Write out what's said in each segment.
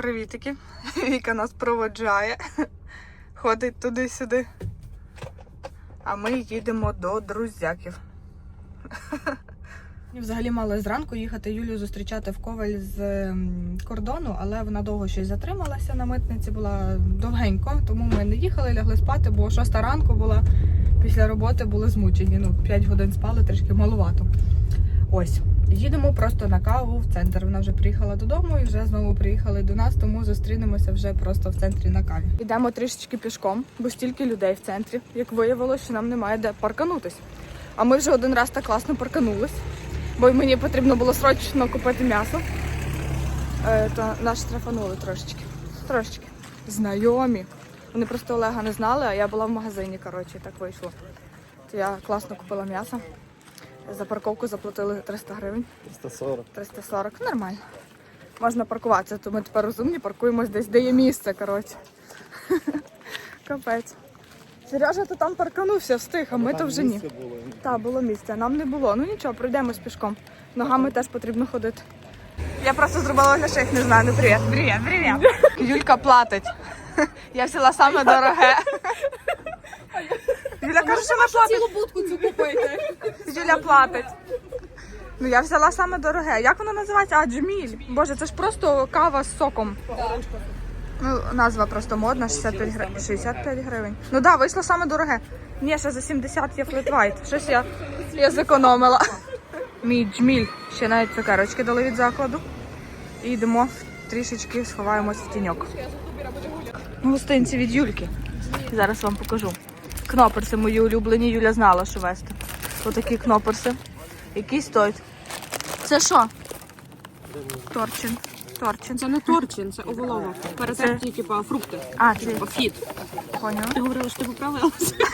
Привітики. Віка нас проводжає. Ходить туди-сюди. А ми їдемо до друзяків. Взагалі мали зранку їхати Юлію зустрічати в Коваль з кордону, але вона довго щось затрималася на митниці, була довгенько, тому ми не їхали, лягли спати, бо шоста ранку була після роботи, були змучені. Ну, 5 годин спали, трішки малувато. Ось, їдемо просто на каву в центр. Вона вже приїхала додому і вже знову приїхали до нас, тому зустрінемося вже просто в центрі на каві. Йдемо трішечки пішком, бо стільки людей в центрі. Як виявилося, що нам немає де парканутись. А ми вже один раз так класно парканулись, бо мені потрібно було срочно купити м'ясо. Е, то нас штрафанули трошечки. Трошечки. Знайомі. Вони просто Олега не знали, а я була в магазині, коротше, так вийшло. То я класно купила м'ясо. За парковку заплатили 300 гривень. 340. 340, нормально. Можна паркуватися, то ми тепер розумні, паркуємось десь, де є місце, коротше. Капець. Сережа то там парканувся, встиг, а ми то вже ні. Так, було місце, а нам не було. Ну нічого, пройдемось пішком. Ногами теж потрібно ходити. Я просто зробила вигляд, що їх не знаю. Ну привіт, привіт, привіт. Юлька платить. Я взяла саме дороге. Юля каже, що не платить. Цілу будку цю купити. Юля платить. Ну я взяла саме дороге. Як воно називається? А, джміль. Боже, це ж просто кава з соком. Ну, назва просто модна, 65 гривень. 65 гривень. Ну так, да, вийшло саме дороге. Ні, ще за 70 є флетвайт. Щось я, я зекономила. Мій джміль. Ще навіть цукерочки дали від закладу. І йдемо трішечки сховаємось в тіньок. Гостинці від Юльки. Зараз вам покажу. Кноперси мої улюблені. Юля знала, що вести. Отакі кноперси. Які стоять. Це що? Торчин. Торчин. Це не торчин, це оволова. Перетерті, типа, фрукти. А, це Типа фіт. поняла. Ти говорила, що ти поправилася.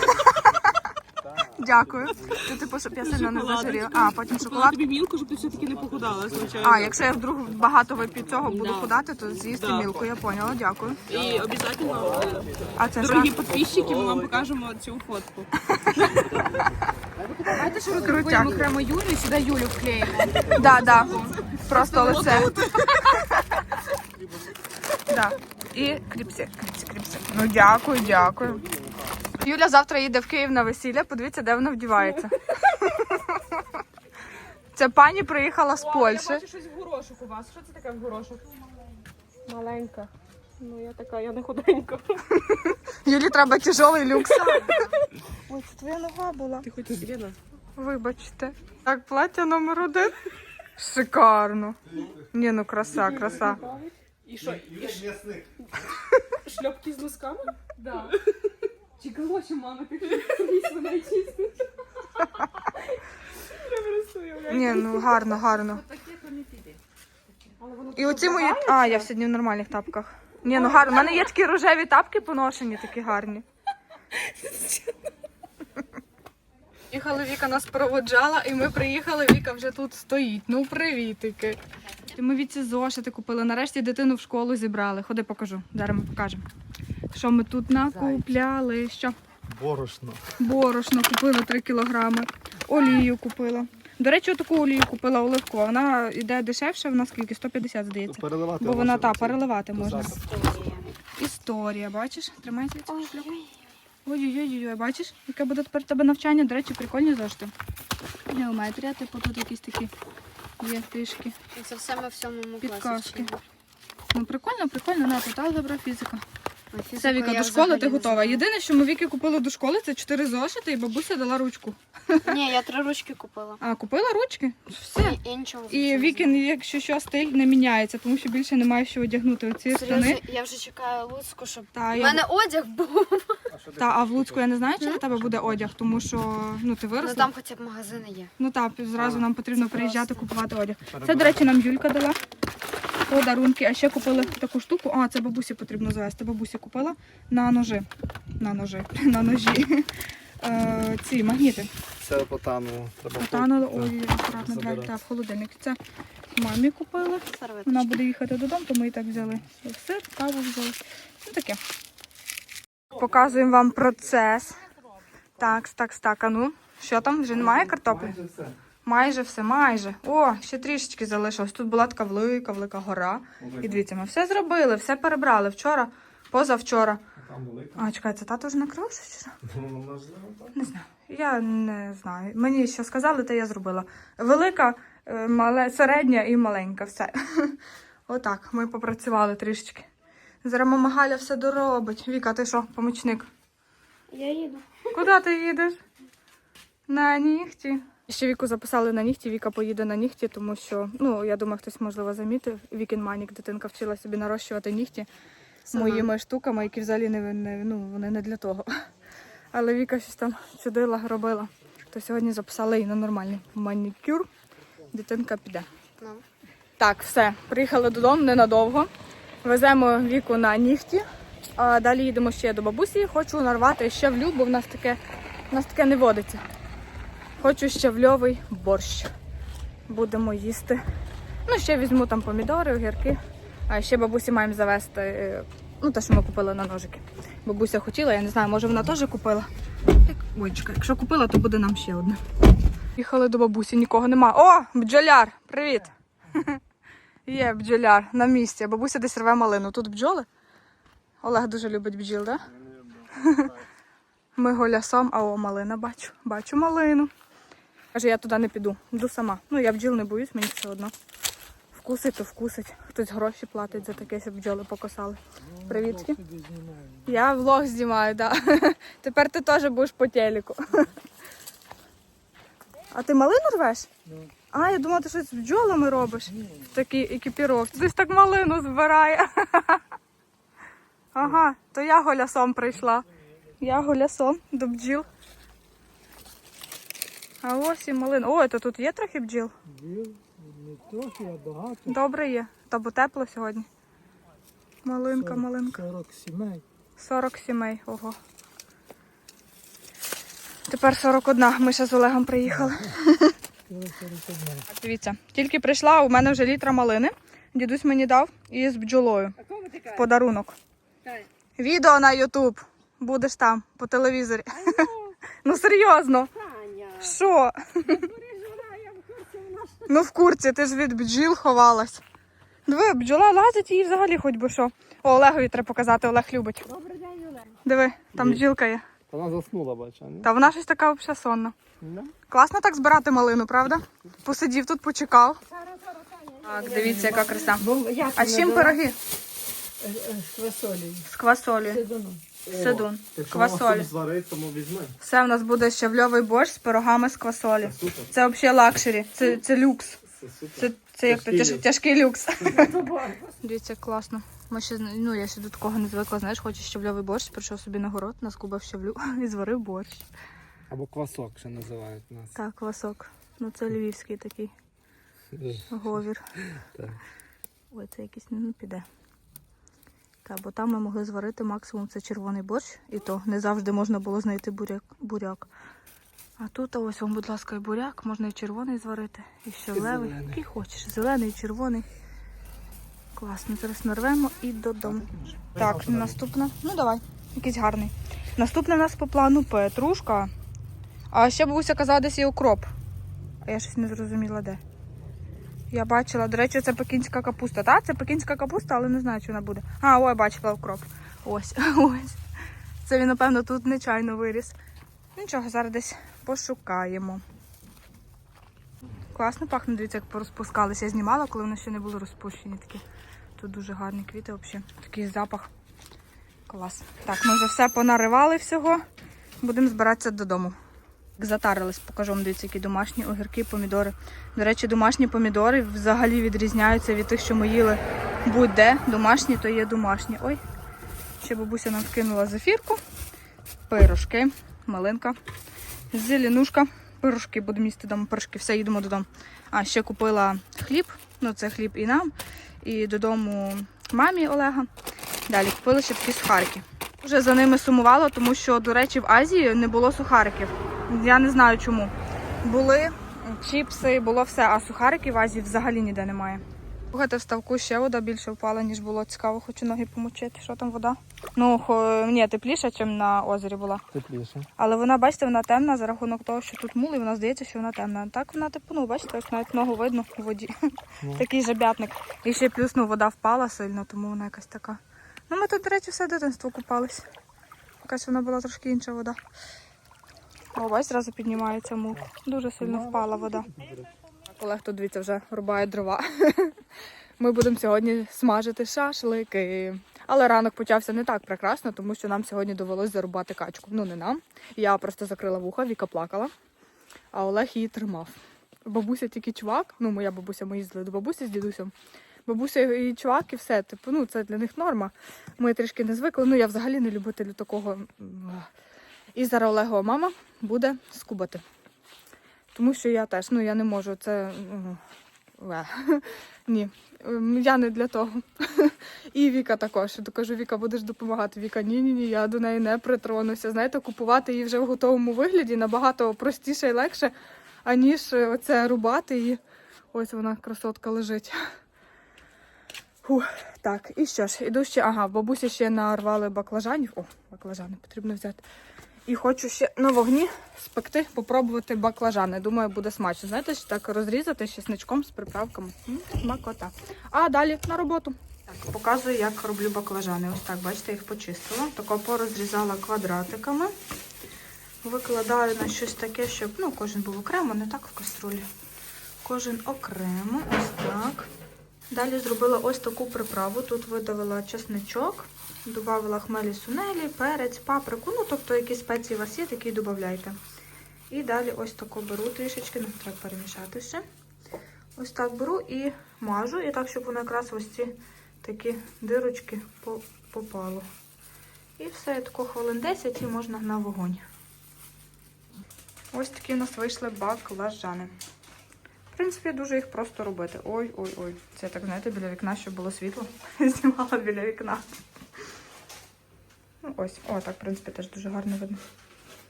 Дякую. Це типу, щоб я сильно не зажиріла. А, потім шоколад. тобі мілку, щоб ти все-таки не похудала, звичайно. А, якщо я вдруг багато вип'ю цього, буду Да. худати, то з'їсти Да. мілку. Я поняла, дякую. І обов'язково, А це дорогі що? підписчики, ми вам покажемо цю фотку. Давайте що роздрукуємо окремо Юлю і сюди Юлю вклеїмо. Да, да. Просто лице. Да. І кріпсі, кріпсі, кріпсі. Ну дякую, дякую. Юля завтра їде в Київ на весілля. Подивіться, де вона вдівається. Ця пані приїхала з Польщі. щось в горошок у вас. Що це таке в горошок? Маленька. Ну я така, я не худенька. Юлі треба тяжелий люкс. Ой, це твоя нога була. Ти хоч зріла? Вибачте. Так, плаття номер один. Шикарно. Ні, ну краса, краса. І що? І ш... шльопки з носками? Да. Чи галоші, мама, ти собі мене чистить. Я просто уявляю. Ні, ну гарно, гарно. Але воно І оці мої. А, я сьогодні в нормальних тапках. Ні, ну гарно. У мене є такі рожеві тапки поношені, такі гарні. Їхали, Віка нас проводжала, і ми приїхали, Віка вже тут стоїть. Ну, привітики. І Ми від ці зошити купили. Нарешті дитину в школу зібрали. Ходи, покажу. Зараз ми покажемо. Що ми тут накупляли? Що? Борошно. Борошно купила 3 кілограми. Олію купила. До речі, таку олію купила оливкову. Вона йде дешевше, вона скільки? 150, здається. Переливати. Бо вона та переливати можна. зараз. Історія, бачиш? Тримайся. Ой-ой-ой, бачиш, яке буде тепер тебе навчання. До речі, прикольні зошити. Геометрія, типу тут якісь такі є трішки. Це все ми в сьомому класі. Підказки. Ну прикольно, прикольно, на тут алгебра, фізика. Фізику Все, Віка, я до школи взагалі ти не готова. знаю. Єдине, що ми Віки купили до школи, це чотири зошити, і бабуся дала ручку. Ні, я три ручки купила. А, купила ручки? Все. І, і нічого. І не Вікін, якщо що, стиль не міняється, тому що більше немає що одягнути. Оці знаю. штани. Серйозно, я вже чекаю Луцьку, щоб Та, у я... мене одяг був. Та, а в Луцьку я не знаю, чи на тебе буде одяг, тому що ну ти Ну виросла. там хоча б магазини є. Ну так, зразу нам потрібно приїжджати просто. купувати одяг. Це, до речі, нам Юлька дала подарунки. А ще купили таку штуку. А, це бабусі потрібно завести. Бабусі купила на ножи. На ножи. На ножі. Е, ці магніти. Це потану. Треба Потанули, ой, акуратно забирати. та, в холодильник. Це мамі купили. Вона буде їхати додому, то ми і так взяли сир, каву взяли. Ну таке. Показуємо вам процес. Так, так, так, а ну. Що там? Вже немає картоплі? Майже все. Майже. О, ще трішечки залишилось. Тут була така велика, велика гора. І дивіться, ми все зробили, все перебрали вчора, позавчора. Там велика. А, чекай, це тато вже накрився чи що? Ну. Не знаю. Я не знаю. Мені що сказали, те я зробила. Велика, е, мале, середня і маленька. Все. Отак, ми попрацювали трішечки. Зараз мама Галя все доробить. Віка, ти що, помічник? Я їду. Куди ти їдеш? На нігті. Ще Віку записали на нігті, Віка поїде на нігті, тому що, ну, я думаю, хтось можливо замітив. Вікін Манік, дитинка вчила собі нарощувати нігті моїми штуками, які взагалі не, не, ну, вони не для того. Але Віка щось там чудила, робила. То сьогодні записали її на нормальний манікюр. Дитинка піде. Ну. Так, все, приїхали додому ненадовго. Веземо віку на нігті, а далі їдемо ще до бабусі. Хочу нарвати щавлю, бо в нас таке, в нас таке не водиться. Хочу щавльовий борщ. Будемо їсти. Ну, ще візьму там помідори, огірки. А ще бабусі маємо завести, е, ну, те, що ми купили на ножики. Бабуся хотіла, я не знаю, може вона теж купила. Ой, чекай, якщо купила, то буде нам ще одне. Їхали до бабусі, нікого нема. О, бджоляр! Привіт! Є бджоляр на місці. Бабуся десь рве малину. Тут бджоли. Олег дуже любить бджіл, так? Да? Ми голясом, а о, малина бачу. Бачу малину. Каже, я туди не піду. Йду сама. Ну, я бджіл не боюсь, мені все одно. Вкусить, то вкусить. Хтось гроші платить за таке, щоб бджоли покосали. Привітки. Я влог знімаю, так. Да. Тепер ти теж будеш по телеку. А ти малину рвеш? А, я думала, ти щось з бджолами робиш. В такій екіпіровці. Десь так малину збирає. Ага, то я голясом прийшла. Я голясом до бджіл. А ось і малина. Ой, то тут є трохи бджіл. Бджіл, не трохи, а багато. Добре є. Та бо тепло сьогодні. Малинка, Сорок- малинка. 40 сімей. 40 сімей, ого. Тепер 41. Ми ще з Олегом приїхали. 41. Так, Дивіться, тільки прийшла, у мене вже літра малини. Дідусь мені дав і з бджолою в подарунок. Відео на Ютуб. Будеш там по телевізорі. Ну серйозно. Що? Ну в курці, ти ж від бджіл ховалась. Диви, бджола лазить і взагалі хоч би що. О, Олегові треба показати, Олег любить. Добрий день, Олег. Диви, там бджілка є. Та Вона заснула, бачу, ні? Та вона щось така взагалі сонна. Да? Класно так збирати малину, правда? Посидів тут, почекав. Так, дивіться, яка краса. А з чим пироги? З квасолею. З квасолею. Седун. Зварить, тому візьми. Все, в нас буде щавльовий борщ з пирогами з квасолі. Супер. Це взагалі лакшері. Це, це люкс. Це. Це, це як то Тяжкий тяж, люкс. тяжкий люкс. Дивіться, класно. Ми ще ну я ще до такого не звикла. Знаєш, хочу щавльовий борщ, прийшов собі на город, наскубав щавлю і зварив борщ. Або квасок ще називають нас. Так, квасок. Ну це львівський такий говір. Так. Ой, це якийсь ну, піде. Так, бо там ми могли зварити максимум це червоний борщ, і то не завжди можна було знайти буряк. буряк. А тут ось вам, будь ласка, і буряк, можна і червоний зварити, і щавлевий, зелений. який хочеш. Зелений, червоний. Класно, зараз нарвемо і додому. Так, наступна. Ну давай, якийсь гарний. Наступне в нас по плану петрушка. А ще бабуся казала, десь є укроп. А я щось не зрозуміла де. Я бачила, до речі, це пекінська капуста. Так, це пекінська капуста, але не знаю, чи вона буде. А, ой, бачила укроп. Ось, ось. Це він, напевно, тут нечайно виріс. Нічого, зараз десь пошукаємо. Класно пахне, дивіться, як порозпускалися. Я знімала, коли вони ще не були розпущені такі. Тут дуже гарні квіти взагалі. Такий запах. Клас. Так, ми вже все понаривали всього. Будемо збиратися додому. Затарились, покажу вам, дивіться, які домашні огірки, помідори. До речі, домашні помідори взагалі відрізняються від тих, що ми їли будь-де. Домашні, то є домашні. Ой, ще бабуся нам вкинула зефірку, пирожки, малинка, зеленушка. Пирожки будемо їсти дому, пирожки, все, їдемо додому. А ще купила хліб, ну це хліб і нам, і додому мамі Олега. Далі купили ще такі сухарики. Вже за ними сумувала, тому що, до речі, в Азії не було сухариків. Я не знаю чому. Були чіпси, було все, а сухариків в Азії взагалі ніде немає. Слухайте, в ставку ще вода більше впала, ніж було. Цікаво, хочу ноги помочити. Що там вода? Ну, хо... ні, тепліша, ніж на озері була. Тепліше. Але вона, бачите, вона темна за рахунок того, що тут мул, і вона здається, що вона темна. Так вона типу, ну, бачите, як навіть ногу видно у воді. Ну. Такий жабятник. І ще плюс ну, вода впала сильно, тому вона якась така. Ну, ми тут, до речі, все дитинство купались. Якась вона була трошки інша вода. О, бачиш, зразу піднімається мул. Дуже сильно впала вода. Олег тут дивіться вже рубає дрова. Ми будемо сьогодні смажити шашлики. Але ранок почався не так прекрасно, тому що нам сьогодні довелось зарубати качку. Ну не нам. Я просто закрила вуха, Віка плакала, а Олег її тримав. Бабуся тільки чувак, ну моя бабуся, ми їздили до бабусі з дідусем. Бабуся і чувак, і все. Типу, ну це для них норма. Ми трішки не звикли. Ну я взагалі не любителю такого. І зараз Олегова мама буде скубати. Тому що я теж, ну я не можу це. ну. Ні, ем, я не для того. І Віка також. Кажу, Віка, будеш допомагати. Віка, ні, ні, я до неї не притронуся. Знаєте, купувати її вже в готовому вигляді набагато простіше і легше, аніж е, оце рубати і ось вона красотка лежить. Фух, так, і що ж, іду ще, ага, бабусі ще нарвали баклажанів. О, баклажани потрібно взяти. І хочу ще на вогні спекти, попробувати баклажани. Думаю, буде смачно. Знаєте, так розрізати з чесничком з приправками. М, Смакота. А далі на роботу. Так, показую, як роблю баклажани. Ось так, бачите, їх почистила. Тако порозрізала квадратиками. Викладаю на щось таке, щоб ну, кожен був окремо, не так в каструлі. Кожен окремо, ось так. Далі зробила ось таку приправу. Тут видавила чесничок, додавала хмелі сунелі, перець, паприку. Ну, тобто, які спеції у вас є, такі додавайте. І далі ось таку беру трішечки, ну, треба перемішати ще. Ось так беру і мажу, і так, щоб воно якраз ось ці такі дирочки попало. І все, тако хвилин 10 і можна на вогонь. Ось такі у нас вийшли баклажани. В принципі, дуже їх просто робити. Ой, ой, ой. Це так, знаєте, біля вікна, щоб було світло. Знімала біля вікна. Ну, ось, о, так, в принципі, теж дуже гарно видно.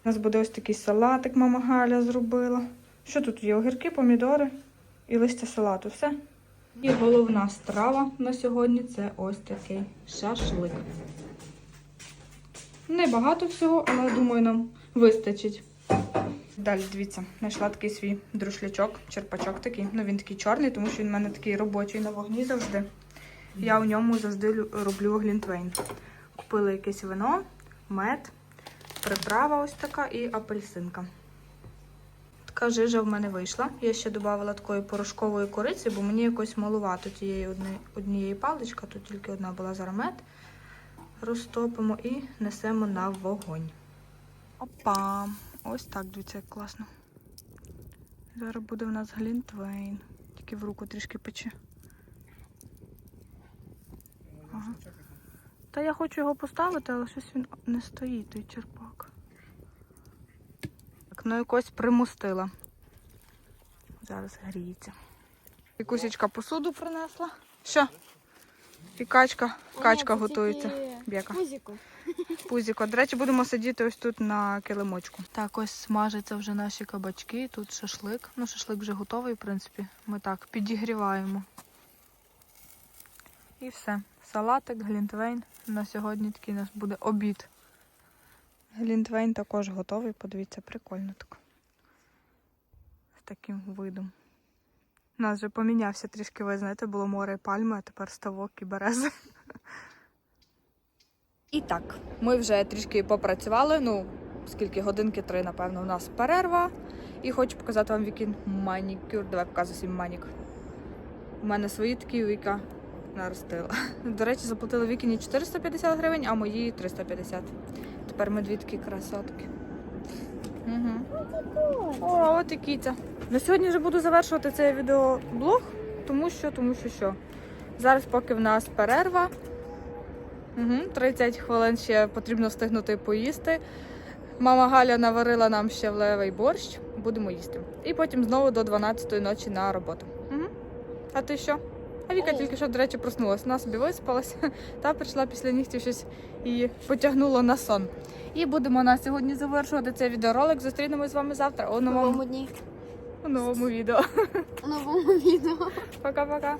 У нас буде ось такий салатик, мама Галя зробила. Що тут є? Огірки, помідори і листя салату. Все. І головна страва на сьогодні це ось такий шашлик. Небагато всього, але думаю, нам вистачить. Далі, дивіться, знайшла такий свій друшлячок, черпачок такий. Ну він такий чорний, тому що він в мене такий робочий на вогні завжди. Я у ньому завжди роблю глінтвейн. Купила якесь вино, мед, приправа ось така і апельсинка. Така жижа в мене вийшла. Я ще додавала такої порошкової кориці, бо мені якось малувато тієї однієї палички, тут тільки одна була зараз мед. Розтопимо і несемо на вогонь. Опа! Ось так, дивіться, як класно. Зараз буде в нас глінтвейн. Тільки в руку трішки пече. Ага. Та я хочу його поставити, але щось він не стоїть, той черпак. Так, ну якось примустила. Зараз гріється. І кусічка посуду принесла. Що? І качка, качка готується. Б'яка. Пузіку. Пузіко. До речі, будемо сидіти ось тут на килимочку. Так, ось смажаться вже наші кабачки. Тут шашлик. Ну, шашлик вже готовий, в принципі. Ми так підігріваємо. І все. Салатик, глінтвейн. На сьогодні такий у нас буде обід. Глінтвейн також готовий. Подивіться, прикольно так. З таким видом. У нас вже помінявся трішки, ви знаєте, було море і пальми, а тепер ставок і берези. І так, ми вже трішки попрацювали. Ну, скільки годинки три, напевно, у нас перерва. І хочу показати вам Вікін манікюр. Давай показуй свій манік. У мене свої такі Віка наростила. До речі, заплатила Вікіні 450 гривень, а мої 350. Тепер ми дві такі красотки. Угу. О, от і кіця. На сьогодні вже буду завершувати цей відеоблог, тому що, тому що що. Зараз, поки в нас перерва, Угу, 30 хвилин ще потрібно встигнути поїсти. Мама Галя наварила нам ще влевий борщ, будемо їсти. І потім знову до 12 ночі на роботу. Угу. А ти що? А Віка тільки що, до речі, проснулася. Вона собі виспалася та прийшла після нігтів щось і потягнула на сон. І будемо на сьогодні завершувати цей відеоролик. Зустрінемось з вами завтра у новому, дні. у новому відео. У новому відео. Пока-пока.